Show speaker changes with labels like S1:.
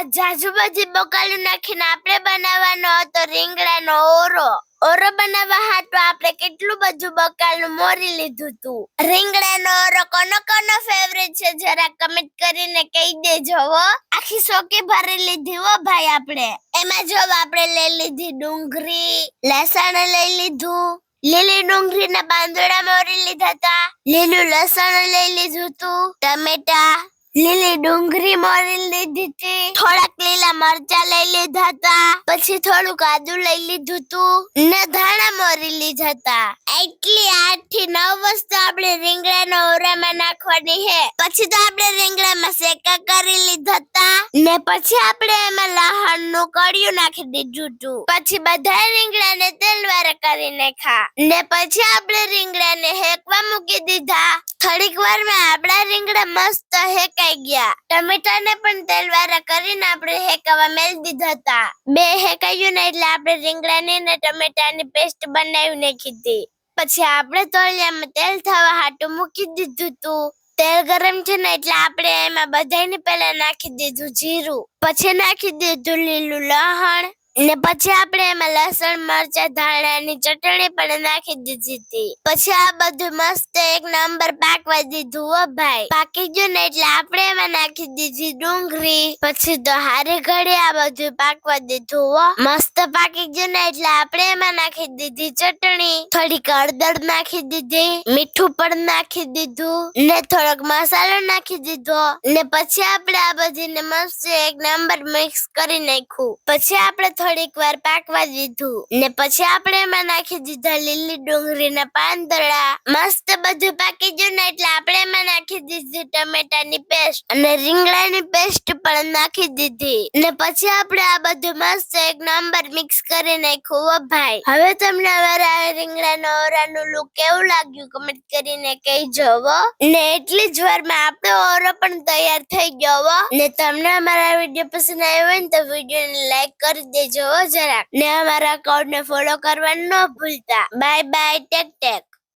S1: આ જાજુ બધી બકાલું નાખીને આપણે બનાવવાનો હતો રીંગણાનો ઓરો. ઓરો બનાવવા હાટુ આપણે કેટલું બધું બકાલું મોરી લીધું તું. રીંગણાનો ઓરો કોનો કોનો ફેવરેટ છે જરા કમેન્ટ કરીને કહી દેજો હો. આખી સોકી ભરી લીધી હો ભાઈ આપણે. એમાં જો આપણે લઈ લીધી ડુંગળી, લસણ લઈ લીધું. લીલી ડુંગળીના પાંદડા મોરી લીધા હતા લીલું લસણ લઈ લીધું તું, ટમેટા લીલી ડુંગળી મોરી લીધી હતી થોડાક લીલા મરચા લઈ લીધા હતા. પછી થોડુંક આદુ લઈ લીધું તું. ને ધાણા મોરી લીધા હતા. એટલી આઠથી નવ વસ્તુ આપણે રીંગણાના ઓરામાં નાખવાની છે પછી તો આપણે રીંગણામાં શેકા કરી લીધા હતા ને પછી આપણે એમાં લહણનું કડિયું નાખી દીધું હતું પછી બધા રીંગણાને તેલ વાળા કરી નાખા ને પછી આપણે રીંગણાને હેકવા મૂકી દીધા. થોડીક વારમાં આપણા રીંગણા મસ્ત હેકાઈ ગયા. ટમેટાને પણ તેલ વાળા કરીને આપણે હેકાવા મેલ દીધા હતા. બે હેકાયું ને એટલે આપણે રીંગણાની ને ટમેટાની પેસ્ટ બનાવી નાખી હતી પછી આપણે તળિયામાં તેલ થવા હાટું મૂકી દીધું તું. તેલ ગરમ છે ને એટલે આપણે એમાં બધાને પહેલા નાખી દીધું જીરું. પછી નાખી દીધું લીલું લહણ. ને પછી આપણે એમાં લસણ, મરચા, ધાણાની ચટણી પણ નાખી દીધી હતી. પછી આ બધું મસ્ત એક નંબર પાકવા દીધું હો ભાઈ. પાકી ગયું ને એટલે આપણે એમાં નાખી દીધી ડુંગળી. પછી તો હારે ઘડી આ બધું પાકવા દીધું હો. મસ્ત પાકી ગયું ને એટલે આપણે એમાં નાખી દીધી ચટણી. થોડીક હળદર નાખી દીધી, મીઠું પણ નાખી દીધું, ને થોડોક મસાલો નાખી દીધો. ને પછી આપણે આ બધીને મસ્ત એક નંબર મિક્સ કરી નાખ્યું. પછી આપણે થોડીક વાર પાકવા દીધું. ને પછી આપણે એમાં નાખી દીધા લીલી ડુંગળીના પાંદડા. મસ્ત બધું પાકી ગયું ને એટલે આપણે એમાં નાખી દીધી ટમેટાની પેસ્ટ અને રીંગણાની પેસ્ટ પણ નાખી દીધી. ને પછી આપણે આ બધું મસ્ત એક નંબર મિક્સ કરી નાખ્યું હો ભાઈ. હવે તમને અમારા રીંગણાનો ઓરાનું લુક કેવું લાગ્યું કમેન્ટ કરીને કહેજો હો ને એટલી જ વારમાં આપણો ઓરો પણ તૈયાર થઈ ગયો ને તમને અમારા વીડિયો પસંદ આવ્યો હોય ને તો વિડીયોને લાઈક કરી દેજો. હો જરા ને અમારા અકાઉન્ટ ને ફોલો કરવાનું ન ભૂલતા. Bye bye take take.